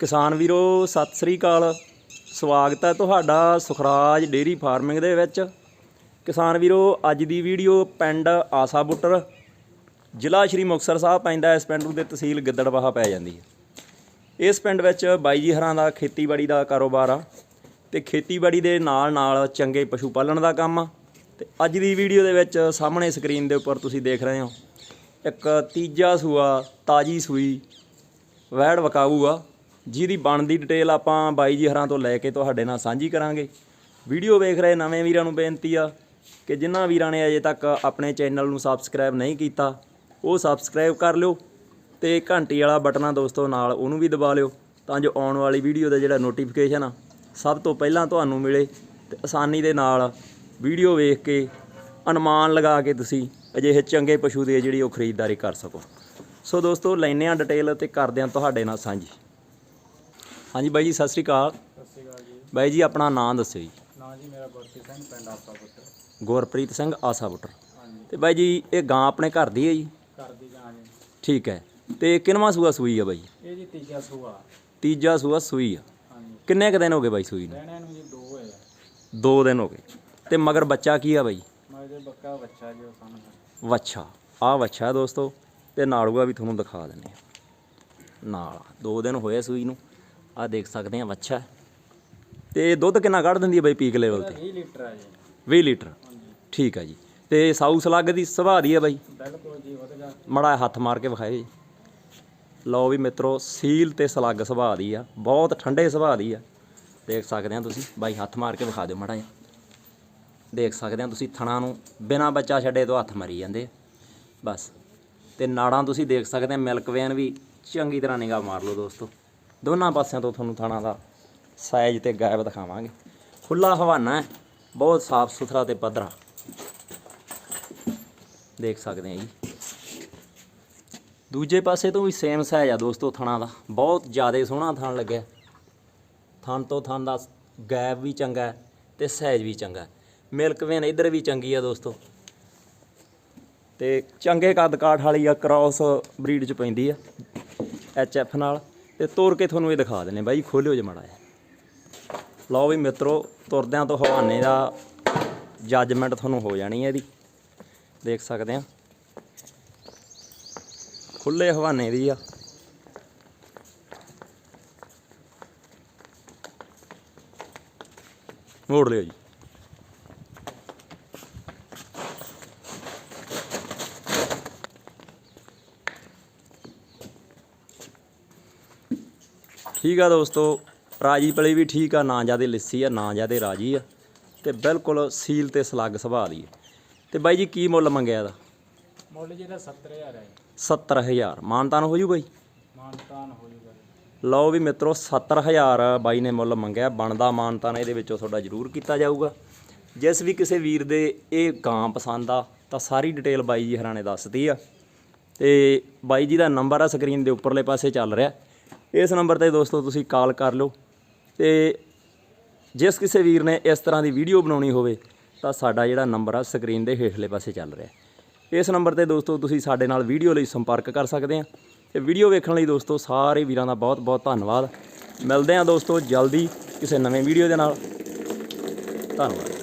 ਕਿਸਾਨ ਵੀਰੋ, ਸਤਿ ਸ੍ਰੀ ਅਕਾਲ। ਸਵਾਗਤ ਹੈ ਤੁਹਾਡਾ ਸੁਖਰਾਜ ਡੇਰੀ ਫਾਰਮਿੰਗ ਦੇ ਵਿੱਚ। ਕਿਸਾਨ ਵੀਰੋ, ਅੱਜ ਦੀ ਵੀਡੀਓ ਪਿੰਡ ਆਸਾ ਬੁੱਟਰ, ਜ਼ਿਲ੍ਹਾ ਸ਼੍ਰੀ ਮੁਕਤਸਰ ਸਾਹਿਬ ਪੈਂਦਾ ਇਸ ਪਿੰਡ ਨੂੰ ਤੇ ਤਹਿਸੀਲ ਗਿੱਦੜਬਾਹਾ ਪੈ ਜਾਂਦੀ ਹੈ। ਇਸ ਪਿੰਡ ਵਿੱਚ ਬਾਈ ਜੀ ਹਰਾਂ ਦਾ ਖੇਤੀਬਾੜੀ ਦਾ ਕਾਰੋਬਾਰ ਆ ਤੇ ਖੇਤੀਬਾੜੀ ਦੇ ਨਾਲ ਨਾਲ ਚੰਗੇ ਪਸ਼ੂ ਪਾਲਣ ਦਾ ਕੰਮ ਆ। ਤੇ ਅੱਜ ਦੀ ਵੀਡੀਓ ਦੇ ਵਿੱਚ ਸਾਹਮਣੇ ਸਕਰੀਨ ਦੇ ਉੱਪਰ ਤੁਸੀਂ ਦੇਖ ਰਹੇ ਹੋ, ਇੱਕ ਤੀਜਾ ਸੂਆ, ਤਾਜੀ ਸੂਈ ਵੈੜ ਵਕਾਊ ਆ। ਜਿਹਦੀ ਬਣਦੀ ਡਿਟੇਲ ਆਪਾਂ ਬਾਈ ਜੀ ਹਰਾਂ ਤੋਂ ਲੈ ਕੇ ਤੁਹਾਡੇ ਨਾਲ ਸਾਂਝੀ ਕਰਾਂਗੇ। ਵੀਡੀਓ ਵੇਖ ਰਹੇ ਨਵੇਂ ਵੀਰਾਂ ਨੂੰ ਬੇਨਤੀ ਆ ਕਿ ਜਿਨ੍ਹਾਂ ਵੀਰਾਂ ਨੇ ਅਜੇ ਤੱਕ ਆਪਣੇ ਚੈਨਲ ਨੂੰ ਸਬਸਕ੍ਰਾਈਬ ਨਹੀਂ ਕੀਤਾ, ਉਹ ਸਬਸਕ੍ਰਾਈਬ ਕਰ ਲਿਓ ਤੇ ਘੰਟੀ ਵਾਲਾ ਬਟਨ ਆ ਦੋਸਤੋ ਨਾਲ ਉਹਨੂੰ ਵੀ ਦਬਾ ਲਿਓ ਤਾਂ ਜੋ ਆਉਣ ਵਾਲੀ ਵੀਡੀਓ ਦਾ ਜਿਹੜਾ ਨੋਟੀਫਿਕੇਸ਼ਨ ਆ, ਸਭ ਤੋਂ ਪਹਿਲਾਂ ਤੁਹਾਨੂੰ ਮਿਲੇ ਤੇ ਆਸਾਨੀ ਦੇ ਨਾਲ ਵੀਡੀਓ ਵੇਖ ਕੇ ਅਨੁਮਾਨ ਲਗਾ ਕੇ ਤੁਸੀਂ ਅਜਿਹੇ ਚੰਗੇ ਪਸ਼ੂ ਦੀ ਜਿਹੜੀ ਉਹ ਖਰੀਦਦਾਰੀ ਕਰ ਸਕੋ। ਸੋ ਦੋਸਤੋ ਲੈਨੇ ਆ ਡਿਟੇਲ ਤੇ ਕਰਦੇ ਆ ਤੁਹਾਡੇ ਨਾਲ ਸਾਂਝੀ। ਹਾਂਜੀ ਬਾਈ ਜੀ ਸਤਿ ਸ੍ਰੀ ਅਕਾਲ। ਸਤਿ ਸ਼੍ਰੀ ਅਕਾਲ ਜੀ। ਬਾਈ ਜੀ ਆਪਣਾ ਨਾਮ ਦੱਸਿਓ ਜੀ। ਨਾਂ ਜੀ ਮੇਰਾ ਗੁਰਪ੍ਰੀਤ ਸਿੰਘ ਪਿੰਡ ਆਪਾ ਪੁੱਤਰ। ਗੁਰਪ੍ਰੀਤ ਸਿੰਘ ਆਸਾ ਬੁੱਟਰ ਹਾਂਜੀ। ਤੇ ਬਾਈ ਜੀ ਇਹ ਗਾਂ ਆਪਣੇ ਘਰ ਦੀ ਹੈ ਜੀ? ਘਰ ਦੀ ਗਾਂ ਜੀ। ਠੀਕ ਹੈ। ਤੇ ਕਿੰਨਵਾਂ ਸੂਆ ਸੂਈ ਆ ਬਾਈ? ਇਹ ਜੀ ਤੀਜਾ ਸੂਆ। ਤੀਜਾ ਸੂਆ ਸੂਈ ਆ। ਹਾਂਜੀ। ਕਿੰਨੇ ਕ ਦਿਨ ਹੋ ਗਏ ਬਾਈ ਸੂਈ ਨੂੰ? ਰਹਿਣੇ ਨੂੰ ਜੀ ਦੋ ਹੋਏ ਆ। ਦੋ ਦਿਨ ਹੋ ਗਏ। ਤੇ ਮਗਰ ਬੱਚਾ ਕੀ ਆ ਬਾਈ? ਮੈਂ ਬੱਕਾ ਬੱਚਾ ਜੀ ਉਹ ਸਾਹਮਣੇ ਵੱਛਾ। ਆ ਵੱਛਾ ਦੋਸਤੋ। ਤੇ ਨਾੜੂਆ ਵੀ ਤੁਹਾਨੂੰ ਦਿਖਾ ਦਿੰਨੇ ਆ ਨਾਲ ਆ। ਦੋ ਦਿਨ ਹੋਏ ਸੂਈ ਨੂੰ। ਆ ਦੇਖ ਸਕਦੇ ਆ ਵੱਛਾ। ਤੇ ਦੁੱਧ ਕਿੰਨਾ ਕੱਢ ਦਿੰਦੀ ਹੈ ਬਾਈ ਪੀਕ ਲੈਵਲ ਤੇ 20 ਲੀਟਰ ਆ ਜੀ। 20 ਲੀਟਰ। ਠੀਕ ਹੈ ਜੀ। ਤੇ ਸਾਊ ਸਲੱਗ ਦੀ ਸੁਭਾਅ ਦੀ ਹੈ ਬਾਈ। ਬਿਲਕੁਲ ਜੀ ਮੜਾ ਹੱਥ ਮਾਰ ਕੇ ਵਿਖਾਏ ਜੀ। ਲਓ ਵੀ ਮਿੱਤਰੋ ਸੀਲ ਤੇ ਸਲੱਗ ਸੁਭਾਅ ਦੀ ਆ। ਬਹੁਤ ਠੰਡੇ ਸੁਭਾਅ ਦੀ ਆ। ਦੇਖ ਸਕਦੇ ਆ ਤੁਸੀਂ। ਬਾਈ ਹੱਥ ਮਾਰ ਕੇ ਵਿਖਾ ਦਿਓ ਮੜਾ ਜਿਹਾ। ਦੇਖ ਸਕਦੇ ਆ ਤੁਸੀਂ ਥਣਾ ਨੂੰ। ਬਿਨਾਂ ਬੱਚਾ ਛੱਡੇ ਤੋਂ ਹੱਥ ਮਾਰੀ ਜਾਂਦੇ ਆ। ਬਸ। ਤੇ ਨਾੜਾਂ ਤੁਸੀਂ ਦੇਖ ਸਕਦੇ ਆ ਮਿਲਕ ਵੇਨ ਵੀ ਚੰਗੀ ਤਰ੍ਹਾਂ ਨਿਗਾਹ ਮਾਰ ਲਓ ਦੋਸਤੋ। ਦੋਨਾਂ ਪਾਸਿਆਂ ਤੋਂ ਤੁਹਾਨੂੰ ਥਣਾ ਦਾ ਸਾਈਜ਼ ਤੇ ਗਾਇਬ ਦਿਖਾਵਾਂਗੇ। ਖੁੱਲਾ ਹਵਾਨਾ ਹੈ, ਬਹੁਤ ਸਾਫ਼ ਸੁਥਰਾ ਤੇ ਪੱਧਰਾ। ਦੇਖ ਸਕਦੇ ਆ ਜੀ। ਦੂਜੇ ਪਾਸੇ ਤੋਂ ਵੀ ਸੇਮ ਸਾਈਜ਼ ਆ ਦੋਸਤੋ ਥਣਾ ਦਾ। ਬਹੁਤ ਜ਼ਿਆਦਾ ਸੋਹਣਾ ਥਣ ਲੱਗਿਆ। ਥਣ ਤੋਂ ਥਣ ਦਾ ਗੈਪ ਵੀ ਚੰਗਾ ਹੈ ਤੇ ਸਾਈਜ਼ ਵੀ ਚੰਗਾ ਹੈ। ਮਿਲਕ ਵੇਨ ਇੱਧਰ ਵੀ ਚੰਗੀ ਆ ਦੋਸਤੋ। ਤੇ ਚੰਗੇ ਕੱਦ ਕਾਠ ਵਾਲੀ ਆ ਕ੍ਰਾਸ ਬਰੀਡ ਚ ਪੈਂਦੀ ਆ ਐਚ ਐਫ ਨਾਲ। ਤੇ ਤੋਰ ਕੇ ਤੁਹਾਨੂੰ ਇਹ ਦਿਖਾ ਦਿੰਨੇ ਬਾਈ, ਖੋਲਿਓ ਜੇ ਮਾੜਾ ਜਿਹਾ। ਲਓ ਵੀ ਮਿੱਤਰੋ, ਤੁਰਦਿਆਂ ਤੋਂ ਹਵਾਨੇ ਦਾ ਜੱਜਮੈਂਟ ਤੁਹਾਨੂੰ ਹੋ ਜਾਣੀ ਹੈ ਇਹਦੀ। ਦੇਖ ਸਕਦੇ ਆ ਖੁੱਲੇ ਹਵਾਨੇ ਦੀ ਆ। ਮੋੜ ਲਿਓ ਜੀ। ਠੀਕ ਆ ਦੋਸਤੋ ਰਾਜੀ ਪਲੀ ਵੀ ਠੀਕ ਆ ਨਾ ਜਿਆਦੇ ਲਿੱਸੀ ਆ ਨਾ ਜਿਆਦੇ ਰਾਜੀ ਆ ਤੇ ਬਿਲਕੁਲ ਸੀਲ ਤੇ ਸਲੱਗ ਸੁਭਾਅ ਦੀ ਤੇ ਬਾਈ ਜੀ ਕੀ ਮੁੱਲ ਮੰਗਿਆ ਇਹਦਾ? ਮੁੱਲ ਜੀ ਦਾ 70000 ਹੈ 70000 ਮਾਨਤਾਨ ਹੋ ਜੂ ਬਾਈ? ਮਾਨਤਾਨ ਹੋ ਜੂਗਾ। ਲਓ ਵੀ ਮਿੱਤਰੋ 70000 ਬਾਈ ਨੇ ਮੁੱਲ ਮੰਗਿਆ। ਬਣਦਾ ਮਾਨਤਾਨ ਇਹਦੇ ਵਿੱਚੋਂ ਤੁਹਾਡਾ ਜ਼ਰੂਰ ਕੀਤਾ ਜਾਊਗਾ। ਜਿਸ ਵੀ ਕਿਸੇ ਵੀਰ ਦੇ ਇਹ ਗਾਂ ਪਸੰਦ ਆ ਤਾਂ ਸਾਰੀ ਡਿਟੇਲ ਬਾਈ ਜੀ ਹਰਾਂ ਨੇ ਦੱਸਦੀ ਆ। ਤੇ ਬਾਈ ਜੀ ਦਾ ਨੰਬਰ ਆ ਸਕਰੀਨ ਦੇ ਉੱਪਰਲੇ ਪਾਸੇ ਚੱਲ ਰਿਹਾ। ਇਸ ਨੰਬਰ ਤੇ ਦੋਸਤੋ ਤੁਸੀਂ ਕਾਲ ਕਰ ਲਓ ਤੇ ਜਿਸ ਕਿਸੇ ਵੀਰ ਨੇ ਇਸ ਤਰ੍ਹਾਂ ਦੀ ਵੀਡੀਓ ਬਣਾਉਣੀ ਹੋਵੇ ਤਾਂ ਸਾਡਾ ਜਿਹੜਾ ਨੰਬਰ ਆ ਸਕਰੀਨ ਦੇ ਹੇਠਲੇ ਪਾਸੇ ਚੱਲ ਰਿਹਾ ਇਸ ਨੰਬਰ ਤੇ ਦੋਸਤੋ ਤੁਸੀਂ ਸਾਡੇ ਨਾਲ ਵੀਡੀਓ ਲਈ ਸੰਪਰਕ ਕਰ ਸਕਦੇ ਆ ਤੇ ਵੀਡੀਓ ਵੇਖਣ ਲਈ ਦੋਸਤੋ ਸਾਰੇ ਵੀਰਾਂ ਦਾ ਬਹੁਤ ਬਹੁਤ ਧੰਨਵਾਦ। ਮਿਲਦੇ ਆ ਦੋਸਤੋ ਜਲਦੀ ਕਿਸੇ ਨਵੇਂ ਵੀਡੀਓ ਦੇ ਨਾਲ। ਧੰਨਵਾਦ।